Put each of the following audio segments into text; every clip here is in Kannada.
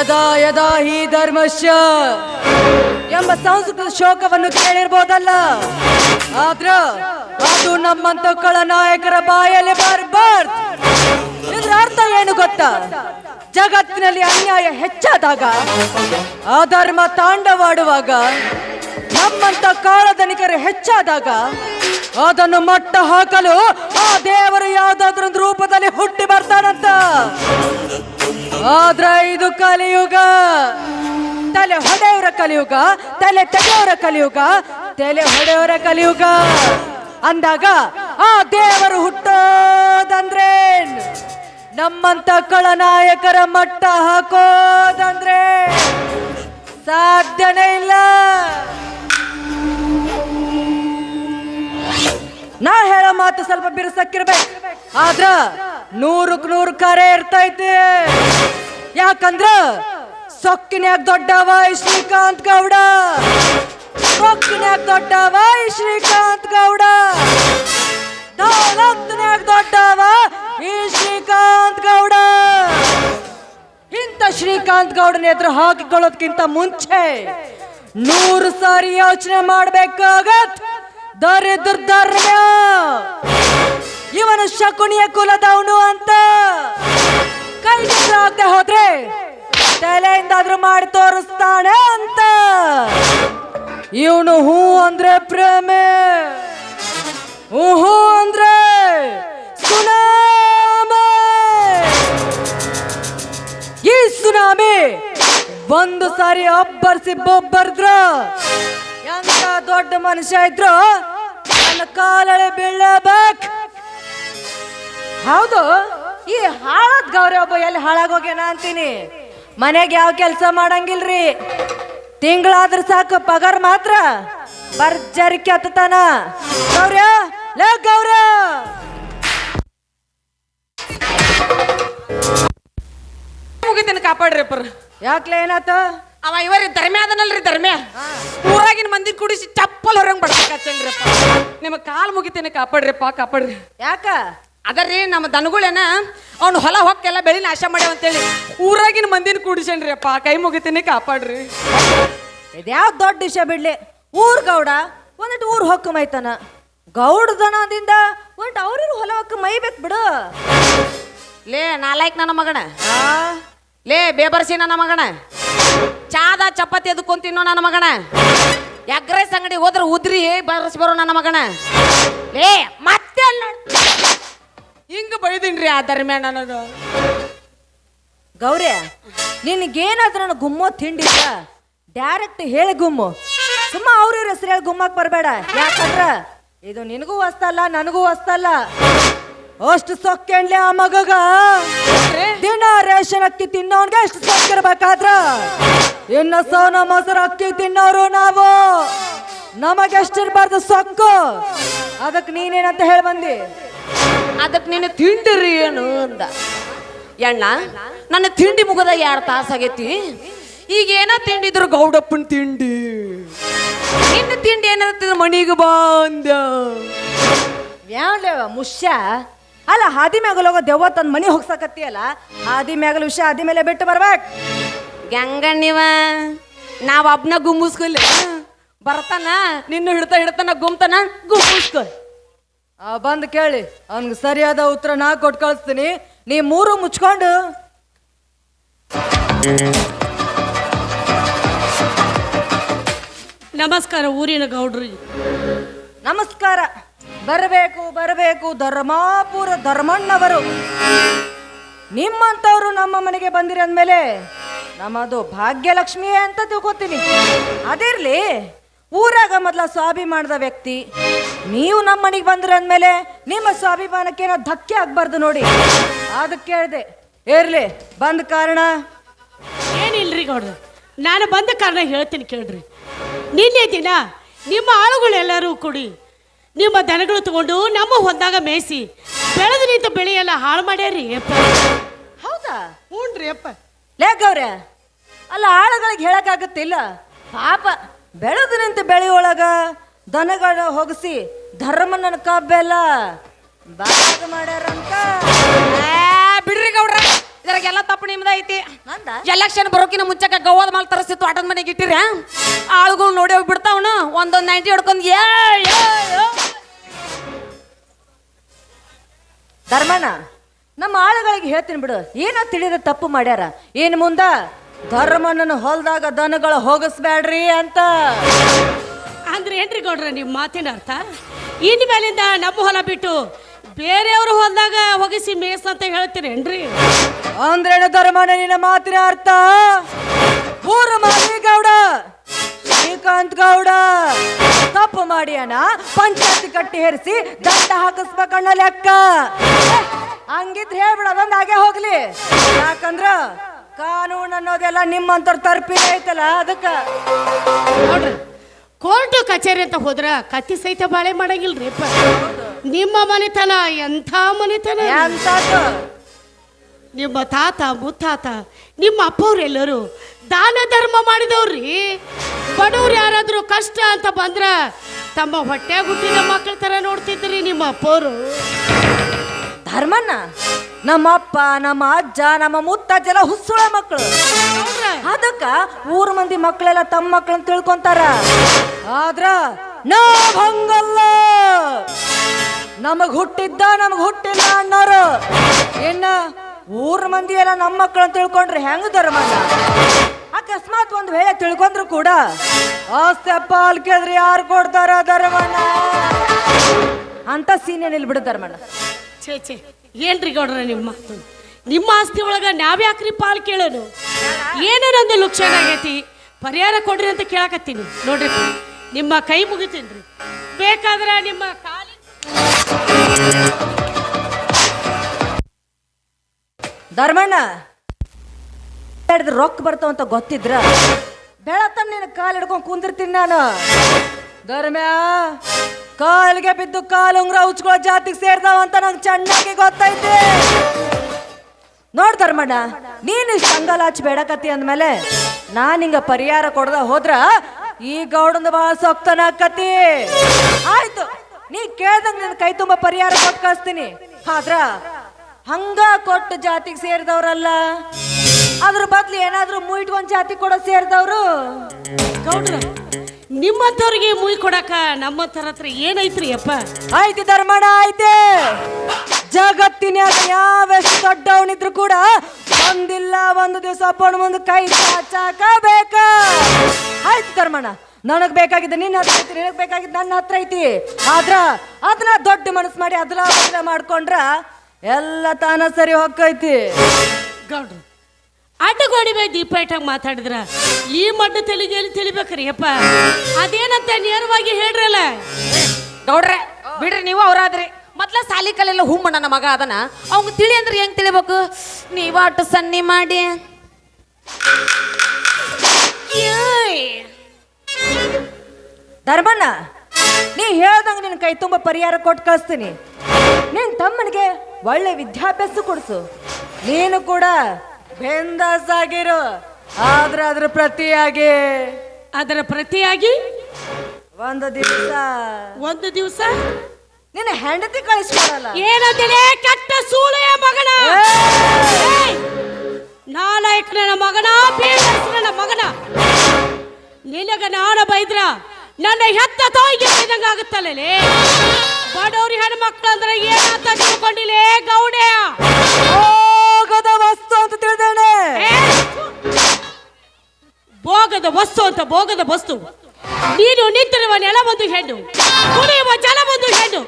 ಯದಾ ಯದಾ ಹಿ ಧರ್ಮಶ್ಯ ಎಂಬ ಸಂಸ್ಕೃತ ಶೋಕವನ್ನು ಕೇಳಿರ್ಬೋದಲ್ಲ? ಆದ್ರ ಅದು ನಮ್ಮಂತ ನಾಯಕರ ಬಾಯಲ್ಲಿ ಬರ್ಬಾರ್ದು ಇದ್ರ ಅರ್ಥ ಏನು ಗೊತ್ತಾ? ಜಗತ್ತಿನಲ್ಲಿ ಅನ್ಯಾಯ ಹೆಚ್ಚಾದಾಗ, ಅಧರ್ಮ ತಾಂಡವಾಡುವಾಗ ನಮ್ಮಂತ ಕಾಳಧನಿಕರು ಹೆಚ್ಚಾದಾಗ ಅದನ್ನು ಮಟ್ಟ ಹಾಕಲು ಆ ದೇವರು ಯಾವುದಾದ್ರೊಂದು ರೂಪದಲ್ಲಿ ಹುಟ್ಟಿ ಬರ್ತಾನಂತ. ಆದ್ರೆ ಇದು ಕಲಿಯುಗ. ತಲೆ ಹೊಡೆಯವರ ಕಲಿಯುಗ, ತಲೆ ತೆಗೆಯವರ ಕಲಿಯುಗ, ತಲೆ ಹೊಡೆಯವರ ಕಲಿಯುಗ. ಅಂದಾಗ ಆ ದೇವರು ಹುಟ್ಟೋದಂದ್ರೆ ನಮ್ಮಂತ ಕಳನಾಯಕರ ಮಟ್ಟ ಹಾಕೋದಂದ್ರೆ ಸಾಧ್ಯನೇ ಇಲ್ಲ. ಮಾತು ಸ್ವಲ್ಪ ಬಿರುಸಕ್ಕಿರ್ಬೇಕು ಆದ್ರ ನೂರಕ್ ನೂರು ಕರೆ ಇರ್ತೈತಿ. ಯಾಕಂದ್ರ ಸೊಕ್ಕಿನ್ಯಾಗ ದೊಡ್ಡವ ಶ್ರೀಕಾಂತ್ ಗೌಡ. ಸೊಕ್ಕಿನ್ಯಾಗ ದೊಡ್ಡವ ಶ್ರೀಕಾಂತ್ ಗೌಡ. ದೌಲತ್ನ್ಯಾಗ ದೊಡ್ಡವ ಈ ಶ್ರೀಕಾಂತ್ ಗೌಡ. ಇಂಥ ಶ್ರೀಕಾಂತ್ ಗೌಡನ ಎದುರು ಹಾಕಿಕೊಳ್ಳೋದ್ಕಿಂತ ಮುಂಚೆ ನೂರು ಸಾರಿ ಯೋಚನೆ ಮಾಡ್ಬೇಕಾಗತ್. ದರಿದ್ರ ಧರ್ಮ ಇವನು ಶಕುನಿಯ ಕುಲದವನು ಅಂತ. ಕೈಗೆ ಆಗದೆ ಹೋದ್ರೆ ತಲೆಯಿಂದಾದ್ರೂ ಮಾಡಿ ತೋರಿಸ್ತಾನೆ ಅಂತ. ಇವನು ಹೂ ಅಂದ್ರೆ ಪ್ರೇಮೆ. ಹೂ ಅಂದ್ರೆ ಸುನಾಮೆ. ಈ ಸುನಾಮಿ ಒಂದು ಸಾರಿ ಅಬ್ಬರ್ಸಿ ಬೊಬ್ಬರ್ದ್ರ. ಎಂತ ದೊಡ್ಡ ಮನುಷ್ಯ ಇದ್ರು ನನ್ನ ಕಾಲಳೆ ಬೀಳಬೇಕು. ಹೌದು ಈ ಹಾಳದ್ ಗೌರಿ ಒಬ್ಬ ಎಲ್ಲಿ ಹಾಳಾಗೋಗ್ಯಾನ ಅಂತೀನಿ. ಮನೆಗೆ ಯಾವ ಕೆಲಸ ಮಾಡಂಗಿಲ್ರಿ? ತಿಂಗಳಾದ್ರ ಸಾಕು ಪಗಾರ ಮಾತ್ರ. ಬರ್ಜರಿ ಕೆತ್ತತಾನ ಗೌರ್ಯ ಲೇ ಗೌರ್ಯ! ಮುಗಿತೀನಿ ಕಾಪಾಡ್ರಿ ಅಪ್ಪರ. ಯಾಕ್ಲೆ ಏನಾತ ಅವ ಇವರಿ ಧರ್ಮ್ಯ ಅದನಲ್ರಿ ಧರ್ಮ್ಯ ಊರಾಗಿನ ಮಂದಿ ಕುಡಿಸಿ ಚಪ್ಪಲ್ ಹೊರಂಗ್ ಬಡ್ಸಕತ್ತೇನ್ರಿಪ್ಪ ನಿಮ್ಮ ಕಾಲ್ ಮುಗಿತೇನೆ ಕಾಪಾಡ್ರಿಪ್ಪ ಕಾಪಾಡ್ರಿ. ಯಾಕ? ಅದರಿ ನಮ್ಮ ದನಗಳೇನ ಅವ್ನ ಹೊಲ ಹೊಕ್ಕೆಲ್ಲ ಬೆಳಿ ನಾಶ ಮಾಡ್ಯಾವ ಅಂತೇಳಿ ಊರಾಗಿನ ಮಂದಿನ ಕೂಡಿಸೇನ್ರಿ ಅಪ್ಪ ಕೈ ಮುಗಿತೀನಿ ಕಾಪಾಡ್ರಿ. ಇದ್ಯಾವ ದೊಡ್ಡ ವಿಷಯ ಬಿಡ್ಲಿ? ಊರ್ ಗೌಡ ಒಂದಿಟ್ಟು ಊರ್ ಹೊಕ್ಕ ಮೈತನ. ಗೌಡ ದನದಿಂದ ಒಂದ್ ಅವ್ರಿರು ಹೊಲ ಹೊಕ್ಕ ಮೈಬೇಕು ಬಿಡು. ಲೇ ನಾಲಾಯ್ಕ್ ನನ್ನ ಮಗನ. ಆ, ಲೇ, ಬೇಬರ್ಸಿ ನನ್ನ ಮಗಣ ಚಾದ, ಚಪಾತಿ ಎದ್ಕೊಂಡ್ ತಿನ್ನೋ ನನ್ನ ಮಗಣ ಎಗ್ರೆಸ್ ಅಂಗಡಿ ಹೋದ್ರೆ ಉದ್ರಿ ಬರ್ಸಿ ಬರೋ ನನ್ನ ಮಗಣ ಲೇ, ಮತ್ತೆ ನೋಡ್. ಹಿಂಗ್ ಬೈದಿನ್ರಿ ಆ ಧರ್ಮ್ಯ ನನಗ ಗೌರಿ ನಿನಗೇನಾದ್ರೂ ನಾನು ಗುಮ್ಮೋ ತಿಂಡಿಲ್ಲ? ಡೈರೆಕ್ಟ್ ಹೇಳಿ ಗುಮ್ಮು. ಸುಮ್ಮ ಅವ್ರ ಹೆಸರು ಹೇಳಿ ಗುಮ್ಮಕ್ಕೆ ಬರಬೇಡ. ಯಾಕಂದ್ರ ಇದು ನಿನಗೂ ಹೊಸ್ತಲ್ಲ, ನನಗೂ ಹೊಸ್ತಲ್ಲ. ಅಷ್ಟು ಸೊಕ್ಕೆಣ್ಲೆ ಆ ಮಗಗ? ದಿನ ರೇಷನ್ ಅಕ್ಕಿ ತಿನ್ನೋನ್ಗೆ ಅಷ್ಟು ಸೊಕ್ಕಿರ್ಬೇಕಾದ್ರ ಇನ್ನ ಸೋನ ಮೊಸರು ಅಕ್ಕಿ ತಿನ್ನೋರು ನಾವು. ನಮಗೆ ಎಷ್ಟಿರ್ಬಾರ್ದು ಸೊಕ್ಕು? ಅದಕ್ಕೆ ನೀನೇನಂತ ಹೇಳಿ ಬಂದಿ? ಅದಕ್ಕೆ ನೀನು ತಿಂಡಿರಿ ಏನು ಅಂದ. ಎಣ್ಣ ನನ್ನ ತಿಂಡಿ ಮುಗದ ಎರಡು ತಾಸಾಗೈತಿ ಈಗ ಏನ ತಿಂಡಿದ್ರು ಗೌಡಪ್ಪನ ತಿಂಡಿ. ನಿನ್ನ ತಿಂಡಿ ಏನಿರ್ತದ ಮಣಿಗೆ ಬಂದ. ಯಾವ್ಲೇವ ಮುಷ್ಯ? ಅಲ್ಲ ಹಾದಿ ಮ್ಯಾಗಲ್ ಹೋಗೋ ದೆವ್ವ ತಂದ್ ಮನಿ ಹೋಗ್ಸಕತ್ತಿಯಲ್ಲ? ಹಾದಿ ಮ್ಯಾಗಲ್ ವಿಷಯ ಹಾದಿ ಮೇಲೆ ಬಿಟ್ಟು ಬರ್ಬೇಕು. ಗಂಗಣ್ಣಿವ ನಾವ್ ಅಬ್ನ ಗುಮ್ಮಿಸ್ಕೊಲ್ಲ ಬರ್ತಾನ? ನಿನ್ನ ಹಿಡ್ತಾ ಹಿಡ್ತಾನ ಗುಮ್ತಾನ ಗುಮ್ಮಿಸ್ಕೊ ಆ ಬಂದು ಕೇಳಿ. ಅವ್ನಿಗೆ ಸರಿಯಾದ ಉತ್ತರ ನಾ ಕೊಟ್ಟು ಕಳಿಸ್ತೀನಿ. ನೀ ಮೂರು ಮುಚ್ಕೊಂಡು. ನಮಸ್ಕಾರ ಊರಿನ ಗೌಡ್ರಿ. ನಮಸ್ಕಾರ. ಬರಬೇಕು ಬರಬೇಕು, ಧರ್ಮಾಪುರ ಧರ್ಮಣ್ಣವರು. ನಿಮ್ಮಂಥವ್ರು ನಮ್ಮ ಮನೆಗೆ ಬಂದಿರಿ ಅಂದಮೇಲೆ ನಮ್ಮದು ಭಾಗ್ಯಲಕ್ಷ್ಮಿಯೇ ಅಂತ ತಿಳ್ಕೊತೀನಿ ಅದಿರಲಿ, ಊರಾಗ ಮೊದಲ ಸ್ವಾಭಿಮಾನದ ವ್ಯಕ್ತಿ, ನೀವು ನಮ್ಮ ಮನೆಗೆ ಬಂದ್ರಿ ಅಂದಮೇಲೆ ನಿಮ್ಮ ಸ್ವಾಭಿಮಾನಕ್ಕೆ ಏನೋ ಧಕ್ಕೆ ಆಗಬಾರ್ದು ನೋಡಿ. ಅದಕ್ಕೆ ಕೇಳಿದೆ ಏರ್ಲಿ ಬಂದ ಕಾರಣ. ಏನಿಲ್ರಿ ಗೌಡ್ರಿ? ನಾನು ಬಂದ ಕಾರಣ ಹೇಳ್ತೀನಿ ಕೇಳ್ರಿ. ನಿನ್ನೆ ದಿನ ನಿಮ್ಮ ಆಳುಗಳೆಲ್ಲರೂ ಕೂಡಿ ನಿಮ್ಮ ದನಗಳು ತಗೊಂಡು ನಮ್ಮ ಹೊಂದಾಗ ಮೇಯಿಸಿ ಬೆಳೆದು ನಿಂತ ಬೆಳೆ ಎಲ್ಲ ಹಾಳು ಮಾಡ್ಯಾರಿ ಅಪ್ಪ. ಹೌದಾ? ಹ್ಞೂನ್ರಿ ಅಪ್ಪ. ಲೇ ಗೌರ ಅಲ್ಲ ಆಳುಗಳಿಗೆ ಹೇಳಕ್ಕಾಗತ್ತಿಲ್ಲ ಪಾಪ ಬೆಳೆದು ನಿಂತ ಬೆಳೆಯೊಳಗ ದನಗಳ ಹೋಗಿಸಿ ಧರ್ಮನ ಕಬ್ಬೆಲ್ಲ ಬಾಗ ಮಾಡ್ಯಾರಂತ. ಆ, ಬಿಡ್ರಿ ಗೌಡ್ರ. ಜರಗೆಲ್ಲ ತಪ್ಪು ನಿಮ್ದ ಐತಿ. ನಂದ? ಎಲೆಕ್ಷನ್ ಬರೋಕಿನ ಮುಂಚೆಕ ಗವ್ವದ ಮಾಲ್ ತರಿಸಿ ಆಟದ ಮನೆಗೆ ಇಟ್ಟಿರ ಆಳುಗಳು ನೋಡಿ ಹೋಗಿ ಬಿಡ್ತಾವನು ಒಂದೊಂದ್ ನೈಂಟಿ ಹೊಡ್ಕೊಂಡು ಏ ಏ, ಏ. ಧರ್ಮಣ್ಣ ನಮ್ಮ ಆಳುಗಳಿಗೆ ಹೇಳ್ತೀನಿ ಬಿಡು. ಏನೋ ತಿಳಿದ ತಪ್ಪು ಮಾಡ್ಯಾರ? ಏನು ಮುಂದ? ಧರ್ಮಣ್ಣನ ಹೊಲ್ದಾಗ ದನಗಳ ಹೋಗಿಸ್ಬೇಡ್ರಿ ಅಂತ. ಅಂದ್ರೆ ಏನ್ರಿ ಗೌಡ್ರ ನಿಮ್ಮ ಮಾತಿನ ಅರ್ಥ? ಇನ್ ಮೇಲಿಂದ ನಮ್ಮ ಹೊಲ ಬಿಟ್ಟು ಬೇರೆಯವ್ರ ಹೊಲದಾಗ ಹೋಗಿಸಿ ಮೇಸ್ ಅಂತ ಹೇಳ್ತೀರೇನ್ರಿ ಅಂದ್ರೇನು ಧರ್ಮನ ನಿನ್ನ ಮಾತಿನ ಅರ್ಥ? ಊರು ಮಾಲಿ ಗೌಡ, ಶ್ರೀಕಾಂತ್ ಗೌಡ, ತಪ್ಪು ಮಾಡ್ಯಾನ ಪಂಚಾಯತಿ ಕಟ್ಟಿ ಹೇರಿಸಿ ದಂಡ ಹಾಕಿಸ್ಬೇಕಣ್ಣ ಲೆಕ್ಕ. ಹಂಗಿದ್ರೆ ಹೇಳ್ಬಿಡ, ಅದೊಂದು ಹಾಗೆ ಹೋಗ್ಲಿ. ಯಾಕಂದ್ರ ಕಾನೂನು ಅನ್ನೋದೆಲ್ಲ ನಿಮ್ಮಂತರ್ ತರ್ಪಿ ಐತಲ್ಲ, ಅದಕ್ಕ. ನೋಡ್ರಿ. ಕೋರ್ಟು ಕಚೇರಿ ಅಂತ ಹೋದ್ರ ಕತ್ತಿ ಸಹಿತ ಬಾಳೆ ರೀ ನಿಮ್ಮ ಮನೆತನ ಎಂಥ ಮನೆತನ? ನಿಮ್ಮ ತಾತ ಮುತ್ತಾತ ನಿಮ್ಮ ಅಪ್ಪವ್ರೆಲ್ಲರೂ ದಾನ ಧರ್ಮ ಮಾಡಿದವ್ರಿ. ಬಡವ್ರು ಯಾರಾದರೂ ಕಷ್ಟ ಅಂತ ಬಂದ್ರ ತಮ್ಮ ಹೊಟ್ಟೆ ಹುಟ್ಟಿದ ಮಕ್ಕಳ ತರ ನೋಡ್ತಿದ್ರಿ ನಿಮ್ಮ ಅಪ್ಪವರು. ಧರ್ಮನ? ನಮ್ಮ ಅಪ್ಪ ನಮ್ಮ ಅಜ್ಜ ನಮ್ಮ ಮುತ್ತಜ್ಜೆಲ್ಲ ಹುಸ್ಸುಳ ಮಕ್ಕಳು ಅದಕ್ಕ ಊರ್ ಮಂದಿ ಮಕ್ಕಳೆಲ್ಲ ತಮ್ಮ ಮಕ್ಕಳನ್ನ ತಿಳ್ಕೊಂತಾರ. ಆದ್ರ ನಾವ್ ಹಂಗಲ್ಲ. ನಮಗ್ ಹುಟ್ಟಿದ್ದ ನಮಗ್ ಹುಟ್ಟಿಲ್ಲ ಅನ್ನೋರು. ಇನ್ನ ಊರ್ ಮಂದಿ ಎಲ್ಲ ನಮ್ಮ ಮಕ್ಕಳನ್ನ ತಿಳ್ಕೊಂಡ್ರೆ ಹೆಂಗ ಧರ್ಮ ಅಕಸ್ಮಾತ್ ಒಂದ್ ವೇಳೆ ತಿಳ್ಕೊಂಡ್ರು ಕೂಡ ಆಸ್ತಿ ಅಪ್ಪ ಕೇಳಿದ್ರೆ ಯಾರು ಕೊಡ್ತಾರ ಧರ್ಮಣ್ಣ ಅಂತ ಸೀನ್ ಏನಿಲ್ಲ ಬಿಡು ಧರ್ಮಣ್ಣ. ಛೇ ಛೇ ಏನ್ರಿ ಗೌಡ್ರ ನಿಮ್ಮ ಮಾತು? ನಿಮ್ಮ ಆಸ್ತಿ ಒಳಗ ನಾವ್ಯಾಕ್ರಿ ಪಾಲ್ ಕೇಳೋನು ಏನೇನೊಂದು ಲುಕ್ಷಣ ಆಗೈತಿ? ಪರಿಹಾರ ಕೊಡ್ರಿ ಅಂತ ಕೇಳಕತ್ತೀನಿ. ನೋಡ್ರಿ, ನಿಮ್ಮ ಕೈ ಮುಗಿತೀನ್ರಿ ಬೇಕಾದ್ರೆ ನಿಮ್ಮ ಕಾಲಿ ಧರ್ಮಣ್ಣ ರೊಕ್ಕ ಬರ್ತಾವ ಅಂತ ಗೊತ್ತಿದ್ರ? ಬೆಳತನ ನಿನ್ನ ಕಾಲು ಹಿಡ್ಕೊಂಡು ಕುಂದಿರ್ತೀನಿ ನಾನು. ಧರ್ಮ್ಯ, ಕಾಲಿಗೆ ಬಿದ್ದು ಕಾಲು ಉಂಗ್ರ ಉಚ್ಕೊಳ್ಳೋ ಜಾತಿಗೆ ಸೇರ್ತಾವ ಅಂತ ನಂಗೆ ಚೆನ್ನಾಗಿ ಗೊತ್ತೈತೆ. ನೋಡ್ ಧರ್ಮಣ್ಣ, ನೀನು ಅಂಗಲಾಚ್ ಬೇಡಕತ್ತಿ ಅಂದ್ಮೇಲೆ ನಾನು ಹಿಂಗ ಪರಿಹಾರ ಕೊಡದ ಹೋದ್ರ ಈ ಗೌಡನ ವಾಸ ಸೊಕ್ತನ ಕತಿ ಆಯ್ತು, ನೀ ಕೇಳ್ದಂಗ ನಿನ್ ಕೈ ತುಂಬ ಪರಿಹಾರ ಕೊಟ್ಟು ಕಳಿಸ್ತೀನಿ. ಆದ್ರ ಹಂಗ ಕೊಟ್ಟು ಜಾತಿಗೆ ಸೇರಿದವ್ರಲ್ಲ, ಅದ್ರ ಬದ್ಲು ಏನಾದ್ರೂ ಮುಯಿಟ್ಕೊಂಡ್ ಜಾತಿ ಕೂಡ ಸೇರಿದವ್ರು. ಗೌಡ್ರ ನಿಮ್ಮಂಥವ್ರಿಗೆ ಮುಯ್ ಕೊಡಕ ನಮ್ಮ ಹತ್ರ ಏನೈತ್ರಿ ಅಪ್ಪ? ಆಯ್ತು ಧರ್ಮಣ ಐತೆ ಜಗತ್ತಿನ್ಯಾಗ ಯಾವೆಷ್ಟು ದೊಡ್ಡವನಿದ್ರು ಕೂಡ ಒಂದಿಲ್ಲ ಒಂದು ದಿವಸ ಅಪ್ಪನ ಒಂದು ಕೈ ಚಾಚಾಕ ಬೇಕ ಆಯ್ತು ಧರ್ಮಣ ನನಗ್ ಬೇಕಾಗಿದ್ದ ನಿನ್ನ ಹತ್ರ ಐತಿ ನಿನಗ್ ಬೇಕಾಗಿದ್ದ ನನ್ನ ಹತ್ರ ಐತಿ. ಆದ್ರ ಅದನ್ನ ದೊಡ್ಡ ಮನಸ್ಸು ಮಾಡಿ ಅದ್ರ ಮಾಡ್ಕೊಂಡ್ರ ಎಲ್ಲ ತಾನ ಸರಿ ಹೊಕ್ಕೈತಿ. ಗೌಡ್ರು ಅಡ್ಡಗೋಡಿ ಮೇಲೆ ದೀಪ ಇಟ್ಟಾಗ ಮಾತಾಡಿದ್ರ. ಈ ಮಡ್ಡ ತೆಲಿಗೆ ಎಲ್ಲಿ ತಿಳಿಬೇಕ್ರಿ ಅಪ್ಪ? ಅದೇನಂತ ನೇರವಾಗಿ ಹೇಳ್ರಲ್ಲ? ನೋಡ್ರೆ ಬಿಡ್ರಿ ನೀವು ಅವರಾದ್ರಿ. ಮೊದ್ಲ ಸಾಲಿ ಕಲೆಲ್ಲ ಹೂ ನನ್ನ ಮಗ ಅದನ. ಅವ್ನ್ ತಿಳಿ ಅಂದ್ರೆ ಹೆಂಗ್ ತಿಳಿಬೇಕು? ನೀವ ಅಟ್ಟು ಸನ್ನಿ ಮಾಡಿ. ಧರ್ಮಣ್ಣ ನೀ ಹೇಳ್ದಂಗ ನಿನ್ನ ಕೈ ತುಂಬ ಪರಿಹಾರ ಕೊಟ್ಟು ಕಳಿಸ್ತೀನಿ. ನಿನ್ ತಮ್ಮನಿಗೆ ಒಳ್ಳೆ ವಿದ್ಯಾಭ್ಯಾಸ ಕೊಡಿಸು. ನೀನು ಕೂಡ ಬೆಂದಾಸ್ ಆಗಿರು ಆದ್ರೆ ಅದ್ರ ಪ್ರತಿಯಾಗಿ ಅದರ ಪ್ರತಿಯಾಗಿ ಒಂದು ದಿವಸ. ಒಂದು ದಿವಸ ನಿನ್ನ ಹೆಂಡತಿ ಕಳಿಸ್ಕೊಡಲ್ಲ. ಏನಂತೇಳಿ ಕೆಟ್ಟ ಸೂಳೆಯ ಮಗನ. ಏಯ್! ನಾಲಾಯಕನ ಮಗನ ಬೇಡನ ಮಗನ. ನಿನಗ ನಾನ ಬೈದ್ರ ನನ್ನ ಹೆತ್ತ ತಾಯಿಗೆ ಬೈದಂಗ ಆಗುತ್ತಲ್ಲೇ ಬಡವ್ರಿ ಹೆಣ್ಮಕ್ಳು ಅಂದ್ರೆ ಏನಂತ ತಿಳ್ಕೊಂಡಿಲ್ಲೇ ಗೌಡೆ ಹೋಗದ ವಸ್ತು ಅಂತ ತಿಳಿದೇನೆ! ಭೋಗದ ವಸ್ತು ಅಂತ ಭೋಗದ ವಸ್ತು. ನೀನು ನಿಂತಿರುವ ನೆಲ ಒಂದು ಹೆಣ್ಣು, ಕುಡಿಯುವ ಜಲ ಒಂದು ಹೆಣ್ಣು.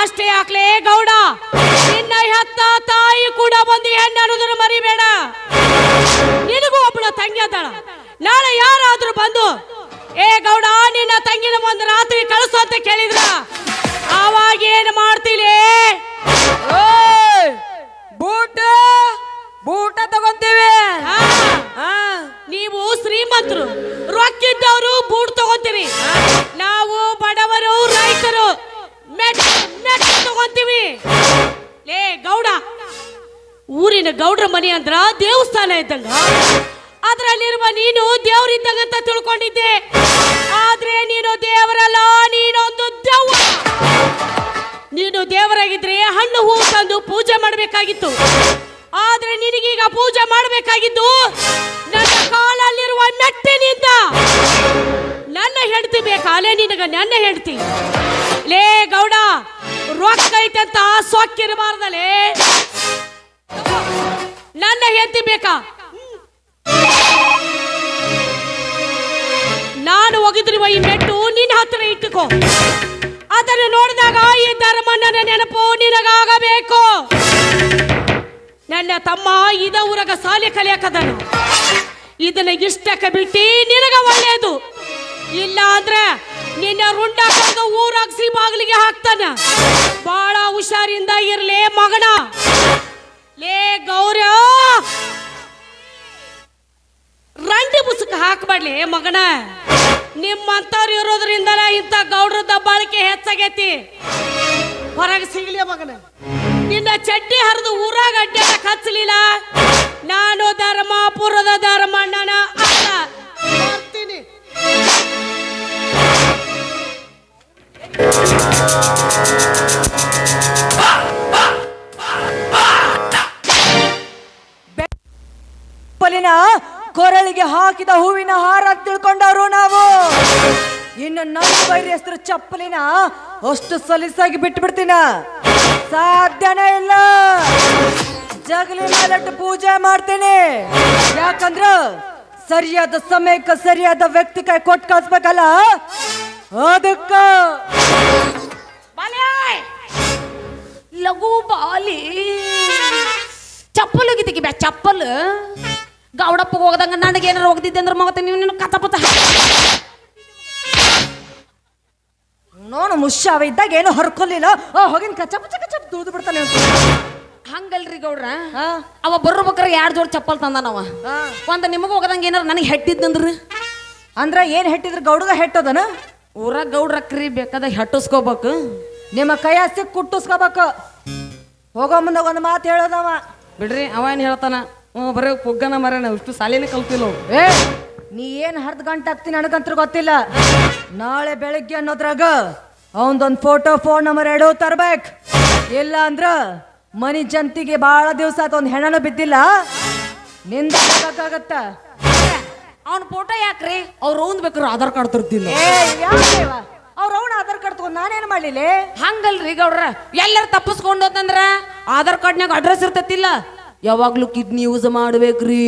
ಅಷ್ಟೇ ಆಗ್ಲೇ ಗೌಡ. ನಿನ್ನ ಹೆತ್ತ ತಾಯಿ ಕೂಡ ಒಂದು ಹೆಣ್ಣು ಮರಿಬೇಡ. ನಿನಗೂ ಒಬ್ಬಳು ತಂಗಿ ಅದಾಳ. ನಾಳೆ ಯಾರಾದ್ರೂ ಬಂದು, ಏ ಗೌಡ, ನಿನ್ನ ತಂಗಿನ ಒಂದು ರಾತ್ರಿ ಕಳಿಸು ಅಂತ ಕೇಳಿದ್ರ. ಆವಾಗ ಏನು ಮಾಡ್ತೀಲಿ? ಓಯ್! ಮಾಡಬೇಕಾಗಿತ್ತು. ಆದ್ರೆ ನಿನಗೀಗ ಪೂಜೆ ಮಾಡಬೇಕಾಗಿದ್ದು ನನ್ನ ಕಾಲಲ್ಲಿರುವ ಮೆಟ್ಟಿನಿಂದ ನನ್ನ ಹೆಂಡತಿ ಬೇಕಾಲೇ ನಿನಗ ನನ್ನ ಹೆಂಡತಿ. ಲೇ ಗೌಡ, ರೊಕ್ಕ ಐತೆ ಅಂತ ನನ್ನ ಹೆಂಡತಿ ಬೇಕಾ? ನಾನು ಒಗೆದಿರುವ ಈ ಮೆಟ್ಟು ನಿನ್ನ ಹತ್ರ ಇಟ್ಟುಕೋ. ಅದನ್ನು ನೋಡಿದಾಗ ಈ ಧರ್ಮ ನನ್ನ ನೆನಪು ನಿನಗಾಗಬೇಕು. ನನ್ನ ತಮ್ಮ ಇದ ಊರಾಗ ಸಾಲಿ ಕಲಿಯಕದನು. ಇದನ್ನ ಇಷ್ಟಕ್ಕೆ ಬಿಟ್ಟಿ ನಿನಗ ಒಳ್ಳೇದು. ಇಲ್ಲ ಅಂದ್ರೆ ನಿನ್ನ ರುಂಡ ಕರೆದು ಊರಾಗ್ಸಿ ಬಾಗಿಲಿಗೆ ಹಾಕ್ತಾನ. ಬಹಳ ಹುಷಾರಿಂದ ಇರ್ಲೇ ಮಗನ. ಲೇ ಗೌರ ರಂಡಿ ಮುಸುಕ ಹಾಕ್ಬಾಡ್ಲಿ ಮಗನ. ನಿಮ್ಮಂತವ್ರು ಇರೋದ್ರಿಂದಲೇ ಇಂಥ ಗೌಡ್ರ ಬಾಳಿಕೆ ಹೆಚ್ಚಾಗೈತಿ. ಹೊರಗೆ ಸಿಗ್ಲಿ ಮಗನ. ನಿನ್ನ ಚಡ್ಡಿ ಹರಿದು ಊರಾಗ ಅಡ್ಡಾಡಕ್ ಹಚ್ಚಲಿಲ್ಲ? ನಾನು ಧರ್ಮಾಪುರದ ಧರ್ಮಣ್ಣನ ಅಲ್ಲ ಬರ್ತೀನಿ ಬೆಪ್ಪಲಿನ ಕೊರಳಿಗೆ ಹಾಕಿದ ಹೂವಿನ ಹಾರ ತಿಳ್ಕೊಂಡವರು ನಾವು. ಇನ್ನು ನಮ್ಮ ಬೈರಿ ಹೆಸರು ಚಪ್ಪಲಿನ ಅಷ್ಟು ಸಲೀಸಾಗಿ ಬಿಟ್ಟು ಬಿಡ್ತೀನ ಸಾಧ್ಯನೇ ಇಲ್ಲ. ಜಗಲಿ ಮೇಲಟ್ಟು ಪೂಜೆ ಮಾಡ್ತೇನೆ. ಯಾಕಂದ್ರ ಸರಿಯಾದ ಸಮಯಕ್ಕೆ ಸರಿಯಾದ ವ್ಯಕ್ತಿ ಕೈ ಕೊಟ್ಟು ಕಳ್ಸ್ಬೇಕಲ್ಲ? ಅದಕ್ಕ! ಲಘು ಬಾಲಿ. ಚಪ್ಪಲ್ ಒಗಿತಿಗೆ ಬ್ಯಾ, ಚಪ್ಪಲ್. ಗೌಡಪ್ಪ ಹೋಗದಂಗ ನನಗೆ ಏನಾರು ಹೋಗದಿದ್ದೆ ಅಂದ್ರೆ ಮಗತ್ತೆ ನೀವು ನಿನ್ನ ಕಥಪಥ ನೋನು ಮುಷ್ಯಾವ ಇದ್ದಾಗ ಏನು ಹರ್ಕೊಲಿಲ್ಲ. ಆ ಹೋಗಿನ ಪಚ ಕಚ ಬಿಡ್ತಾನೆ ಅಂತ. ಹಂಗಲ್ರಿ ಗೌಡ್ರ? ಆ, ಅವ ಬರ್ಬೇಕಾರೆ ಎರಡು ಜೋಡಿ ಚಪ್ಪಲ್ ತಂದಾನವ ಒಂದ್ ನಿಮಗೂ ಹೋಗದಂಗ ಏನಾರ ನನಗೆ ಹೆಟ್ಟಿದ್ದಂದ್ರಿ ಅಂದ್ರ ಏನ್ ಹೆಟ್ಟಿದ್ರ ಗೌಡಗ ಹೆಟ್ಟದನ? ಊರ ಗೌಡ್ರ ಕ್ರಿ ಬೇಕಾದ ಹೆಟ್ಟಿಸ್ಕೋಬೇಕು. ನಿಮ್ಮ ಕೈ ಕೈಯಾಸ್ತಿ ಕುಟ್ಟಿಸ್ಕೋಬೇಕು. ಹೋಗೋ ಮುಂದೆ ಒಂದು ಮಾತು ಹೇಳೋದವ. ಬಿಡ್ರಿ ಅವ ಏನ್ ಹೇಳ್ತಾನ? ಹ್ಞೂ ಬರೀ ಪುಗ್ಗನ ಮರೇನ ಇಷ್ಟು ಸಾಲಿನ ಕಲ್ತಿಲ್ಲ ಅವು. ಏ ನೀ ಏನ್ ಹರ್ದ್ ಗಂಟೆ ಆಗ್ತೀನಿ ನನಗಂತೂ ಗೊತ್ತಿಲ್ಲ. ನಾಳೆ ಬೆಳಿಗ್ಗೆ ಅನ್ನೋದ್ರಾಗ ಅವಂದೊಂದು ಫೋಟೋ ಫೋನ್ ನಂಬರ್ ಎರಡು ತರ್ಬೇಕು. ಇಲ್ಲ ಅಂದ್ರ ಮನಿ ಜಂತಿಗೆ ಭಾಳ ದಿವಸ ಒಂದು ಹೆಣನು ಬಿದ್ದಿಲ್ಲ. ನಿಂದ ಆಗತ್ತ ಅವ್ನ ಫೋಟೋ ಯಾಕ್ರಿ? ಅವ್ರು ಓನ್ ಬೇಕಾರೆ ಆಧಾರ್ ಕಾರ್ಡ್ ತರ್ತಿಲ್ಲ. ಏ ಯಾಕೇವ ಅವ್ರ ಅವನ ಆಧಾರ್ ಕಾರ್ಡ್ ತಗೊಂಡ್ ನಾನೇನ್ ಮಾಡ್ಲಿಲ್ಲ? ಹಂಗಲ್ರಿ ಗೌಡ್ರ. ಎಲ್ಲರ ತಪ್ಪಿಸ್ಕೊಂಡು ಹೋತಂದ್ರ ಆಧಾರ್ ಕಾರ್ಡ್ನಾಗ ಅಡ್ರೆಸ್ ಇರ್ತೈತಿಲ್ಲ. ಯಾವಾಗ್ಲೂ ಕಿಡ್ನಿ ಯೂಸ್ ಮಾಡ್ಬೇಕ್ರಿ.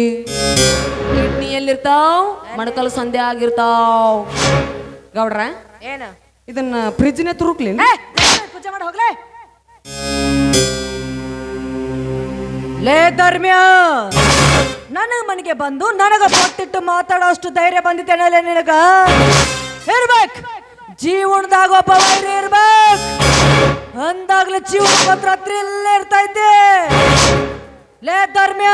ಎಲ್ಲಿರ್ತಾವ್ ಮಣಕಲ್ ಸಂಧ್ಯ ಆಗಿರ್ತಾವ್. ಗೌಡ್ರ? ಏನ? ಇದನ್ನ ಫ್ರಿಜ್ನೇ ತುರುಕ್ಲಿ ಏ, ಪೂಜೆ ಮಾಡಿ ಹೋಗ್ಲೇ. ಲೇ ಧರ್ಮ್ಯ! ನನ್ನ ಮನೆಗೆ ಬಂದು ನನಗ ಕೊಟ್ಟಿಟ್ಟು ಮಾತಾಡೋ ಅಷ್ಟು ಧೈರ್ಯ ಬಂದಿದ್ದೇನಲ್ಲ ನಿನಗ? ಇರ್ಬೇಕು. ಜೀವನದಾಗ ಒಬ್ಬ ವೈರಿ ಇರ್ಬೇಕು. ಅಂದಾಗ್ಲೇ ಜೀವನ ಪತ್ರ ಹತ್ರ ಇಲ್ಲೇ ಇರ್ತಾ ಇದ್ದೆ. ಲೇ ಧರ್ಮ್ಯ!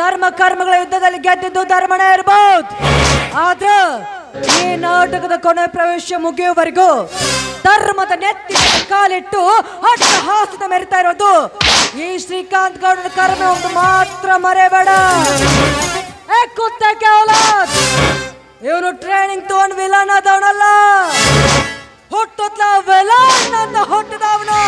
ಧರ್ಮ ಕರ್ಮಗಳ ಯುದ್ಧದಲ್ಲಿ ಗೆದ್ದಿದ್ದು ಧರ್ಮನೇ ಇರ್ಬೋದು. ಆದ್ರ ಈ ನಾಟಕದ ಕೊನೆ ಪ್ರವೇಶ ಮುಗಿಯುವವರೆಗೂ ಧರ್ಮದ ನೆತ್ತಿ ಕಾಲಿಟ್ಟು ಹಟ್ಟ ಹಾಸದ ಮೆರಿತಾ ಇರೋದು. ಈ ಶ್ರೀಕಾಂತ್ ಗೌಡನ ಕರ್ಮ ಒಂದು ಮಾತ್ರ ಮರೆಬೇಡ. ಇವನು ಟ್ರೈನಿಂಗ್ ತಗೊಂಡ್ ವಿಲನ್ ಆದವನಲ್ಲ. ಹುಟ್ಟುತ್ತ ವಿಲನ್ ಅಂತ ಹುಟ್ಟಿದವನು.